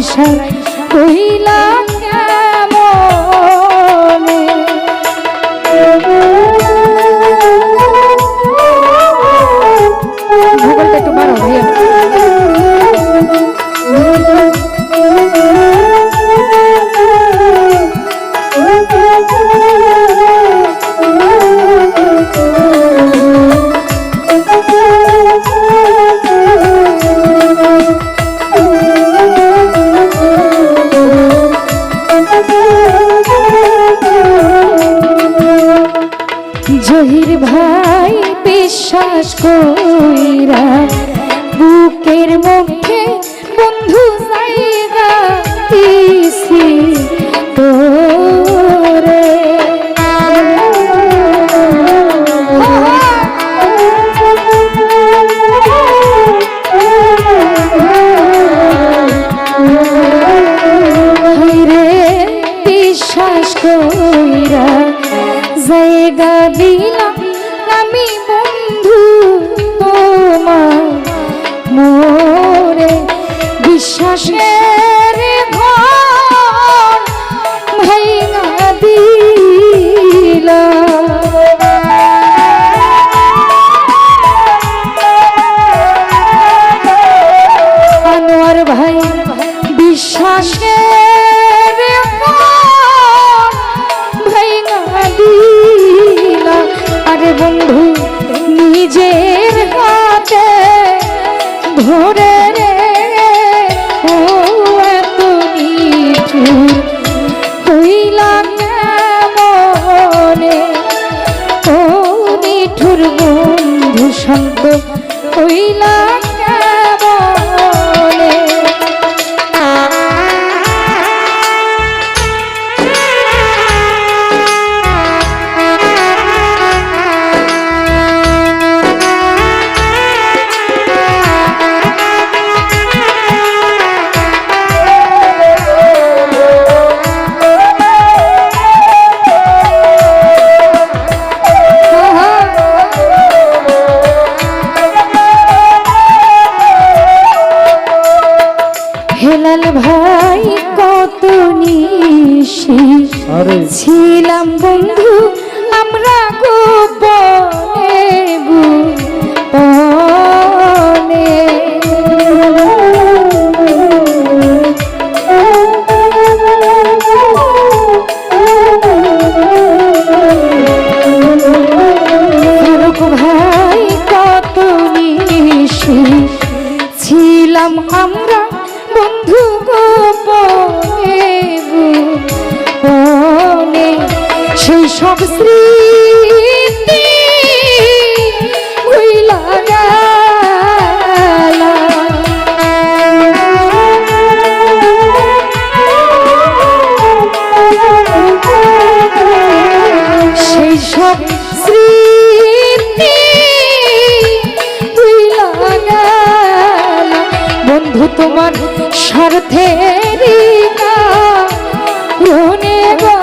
বৈশাখ জহির ভাই বিশ্বাস কইরা বিশ্বাসে সঙ্গ হইলা কত নিশি ছিলাম বন্ধু আমরা গোপনে ছিলাম আমরা সব স্মৃতি ভুইলা গেলা। সেই সব বন্ধু তোমার স্বার্থের বা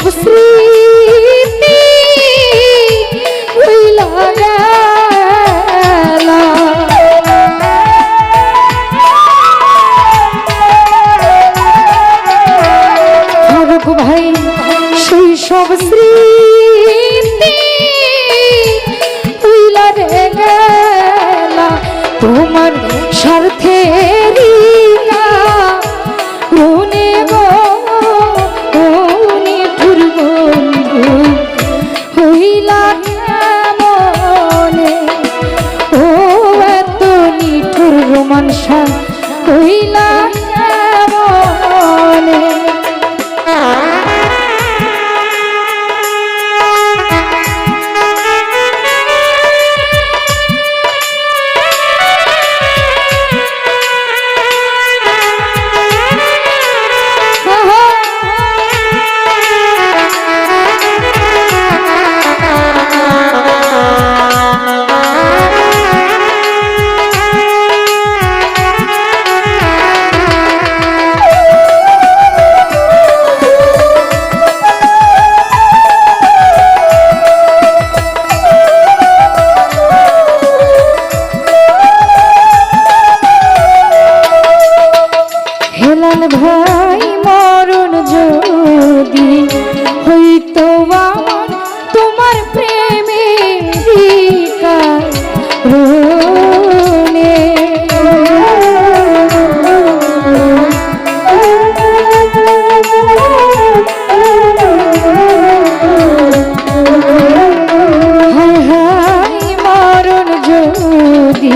সব স্মৃতি ভুইলা ফারুক ভাই সেই সব স্মৃতি রে গেল। তোমার যদি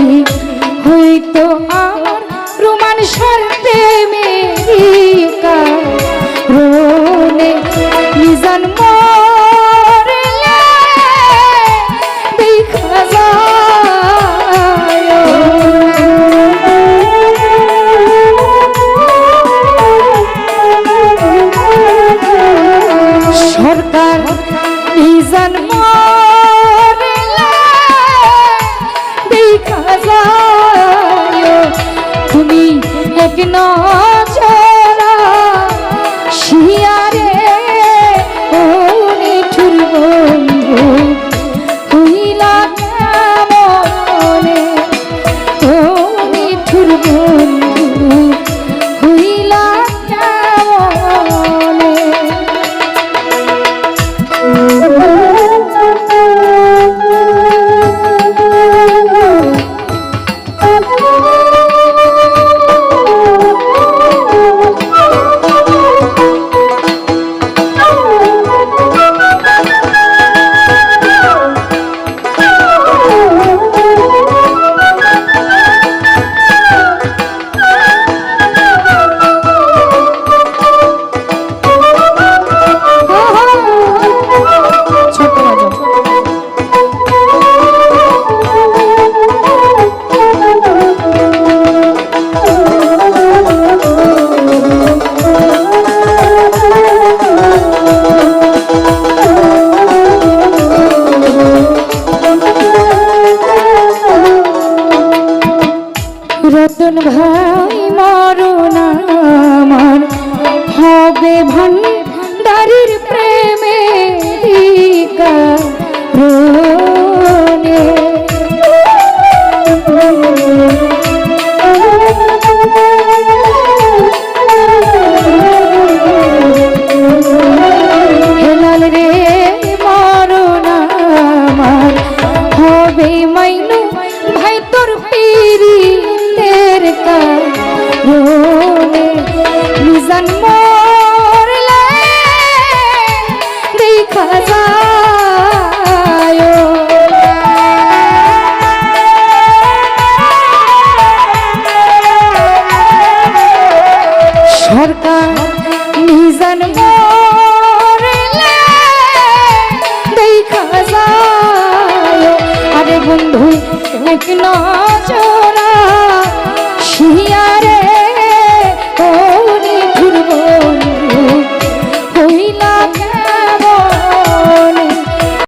আরে